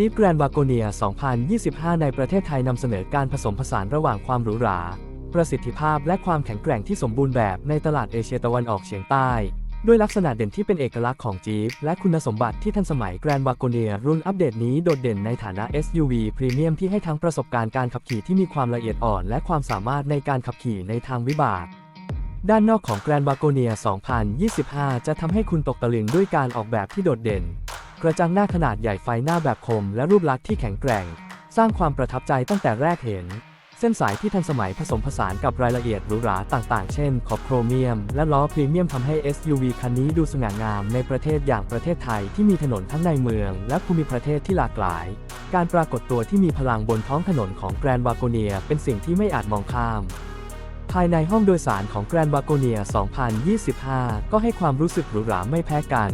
Jeep Grand Wagoneer 2025 ในประเทศไทยนำเสนอการผสมผสานระหว่างความหรูหรา ประสิทธิภาพและความแข็งแกร่งที่สมบูรณ์แบบในตลาดเอเชียตะวันออกเฉียงใต้ ด้วยลักษณะเด่นที่เป็นเอกลักษณ์ของ Jeep และคุณสมบัติที่ทันสมัย Grand Wagoneer รุ่นอัปเดตนี้โดดเด่นในฐานะ SUV พรีเมียมที่ให้ทั้งประสบการณ์การขับขี่ที่มีความละเอียดอ่อน และความสามารถในการขับขี่ในทางวิบากด้านนอกของ Grand Wagoneer 2025 จะทำให้คุณตกตะลึงด้วยการออกแบบที่โดดเด่น กระจังหน้าขนาดใหญ่ไฟหน้าแบบคมและรูปลักษณ์ที่แข็งแกร่ง สร้างความประทับใจตั้งแต่แรกเห็น เส้นสายที่ทันสมัยผสมผสานกับรายละเอียดหรูหราต่างๆ เช่น ขอบโครเมียม และล้อพรีเมียมทำให้ SUV คันนี้ดูสง่างามในประเทศอย่างประเทศไทยที่มีถนนทั้งในเมือง และภูมิประเทศที่หลากหลาย การปรากฏตัวที่มีพลังบนท้องถนนของ Grand Wagoneer เป็นสิ่งที่ไม่อาจมองข้ามภายในห้องโดยสารของ Grand Wagoneer 2025 ก็ให้ความรู้สึกหรูหราไม่แพ้กัน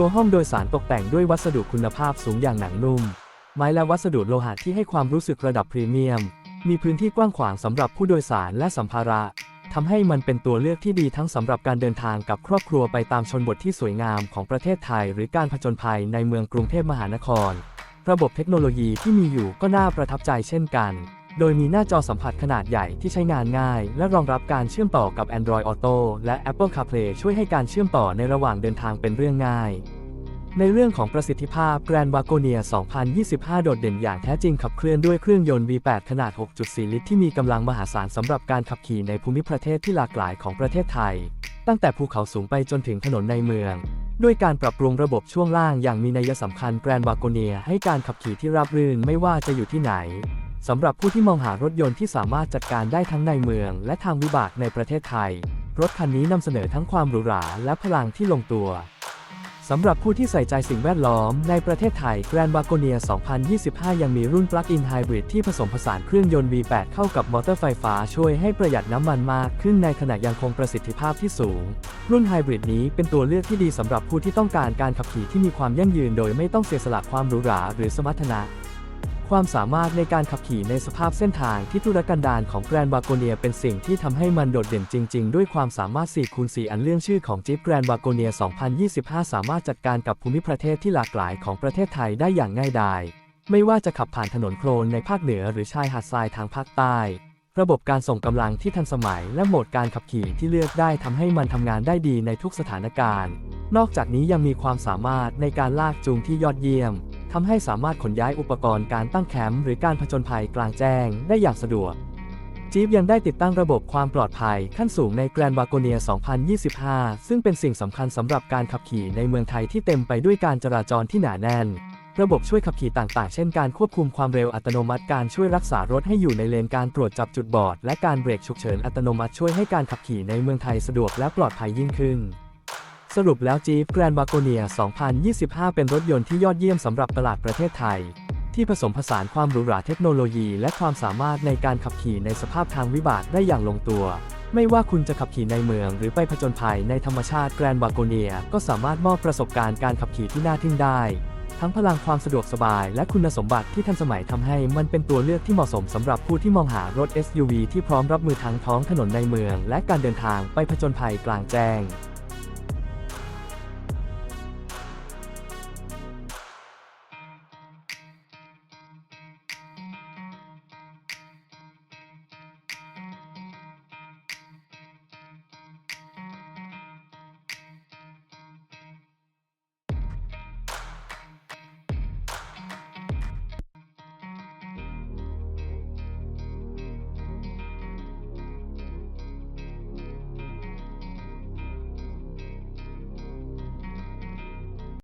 ตัวห้องโดยสารตกแต่งด้วยวัสดุคุณภาพสูงอย่างหนังนุ่ม ไม้และวัสดุโลหะที่ให้ความรู้สึกระดับพรีเมียม มีพื้นที่กว้างขวางสำหรับผู้โดยสารและสัมภาระทำให้มันเป็นตัวเลือกที่ดีทั้งสำหรับการเดินทางกับครอบครัวไปตามชนบทที่สวยงามของประเทศไทย หรือการผจญภัยในเมืองกรุงเทพมหานคร ระบบเทคโนโลยีที่มีอยู่ก็น่าประทับใจเช่นกัน โดยมีหน้าจอสัมผัสขนาดใหญ่ที่ใช้งานง่าย และรองรับการเชื่อมต่อกับ Android Auto และ Apple CarPlay ช่วยให้การเชื่อมต่อในระหว่างเดินทางเป็นเรื่องง่าย ในเรื่องของประสิทธิภาพ Grand Wagoneer 2025 โดดเด่นอย่างแท้จริงขับเคลื่อนด้วยเครื่องยนต์ V8 ขนาด 6.4 ลิตรที่มีกำลังมหาศาลสำหรับการขับขี่ในภูมิประเทศที่หลากหลายของประเทศไทย ตั้งแต่ภูเขาสูงไปจนถึงถนนในเมืองด้วยการปรับปรุงระบบช่วงล่างอย่างมีนัยสำคัญ Grand Wagoneer ให้การขับขี่ที่ราบรื่นไม่ว่าจะอยู่ที่ไหน สำหรับผู้ที่มองหารถยนต์ที่สามารถจัดการได้ทั้งในเมือง และทางวิบากในประเทศไทย รถคันนี้นำเสนอทั้งความหรูหราและพลังที่ลงตัวสำหรับผู้ที่ใส่ใจสิ่งแวดล้อมในประเทศไทย Grand Wagoneer 2025 ยังมีรุ่น Plug-in Hybrid ที่ผสมผสานเครื่องยนต์ V8 เข้ากับมอเตอร์ไฟฟ้าช่วยให้ประหยัดน้ำมันมากขึ้นในขณะยังคงประสิทธิภาพที่สูง รุ่นไฮบริดนี้เป็นตัวเลือกที่ดีสำหรับผู้ที่ต้องการการขับขี่ที่มีความยั่งยืนโดยไม่ต้องเสียสละความหรูหราหรือสมรรถนะ ความสามารถในการขับขี่ในสภาพเส้นทางที่ทุรกันดารของ Grand Wagoneer เป็นสิ่งที่ทำให้มันโดดเด่นจริง ๆ ด้วยความสามารถ 4 คูณ 4 อันเรื่องชื่อของ Jeep Grand Wagoneer 2025 สามารถจัดการกับภูมิประเทศที่หลากหลายของประเทศไทยได้อย่างง่ายดาย ไม่ว่าจะขับผ่านถนนโคลนในภาคเหนือหรือชายหาดทรายทางภาคใต้ ระบบการส่งกำลังที่ทันสมัยและโหมดการขับขี่ที่เลือกได้ทำให้มันทำงานได้ดีในทุกสถานการณ์ นอกจากนี้ยังมีความสามารถในการลากจูงที่ยอดเยี่ยม ทำให้สามารถขนย้ายอุปกรณ์การตั้งแคมป์หรือการผจญภัยกลางแจ้งได้อย่างสะดวกจีฟยังได้ติดตั้งระบบความปลอดภัยขั้นสูงใน Grand Wagoneer 2025 ซึ่งเป็นสิ่งสำคัญสำหรับการขับขี่ในเมืองไทยที่เต็มไปด้วยการจราจรที่หนาแน่น ระบบช่วยขับขี่ต่างๆ เช่นการควบคุมความเร็วอัตโนมัติการช่วยรักษารถให้อยู่ในเลนการตรวจจับจุดบอด และการเบรกฉุกเฉินอัตโนมัติช่วยให้การขับขี่ในเมืองไทยสะดวกและปลอดภัยยิ่งขึ้น สรุปแล้ว Jeep Grand Wagoneer 2025 เป็นรถยนต์ที่ยอดเยี่ยมสำหรับตลาดประเทศไทย ที่ผสมผสานความหรูหราเทคโนโลยี และความสามารถในการขับขี่ในสภาพทางวิบากได้อย่างลงตัว ไม่ว่าคุณจะขับขี่ในเมืองหรือไปผจญภัยในธรรมชาติ Grand Wagoneer ก็สามารถมอบประสบการณ์การขับขี่ที่น่าทึ่งได้ ทั้งพลังความสะดวกสบาย และคุณสมบัติที่ทันสมัยทำให้มันเป็นตัวเลือกที่เหมาะสมสำหรับผู้ที่มองหารถ SUV ที่พร้อมรับมือทั้งท้องถนนในเมือง และการเดินทางไปผจญภัยกลางแจ้ง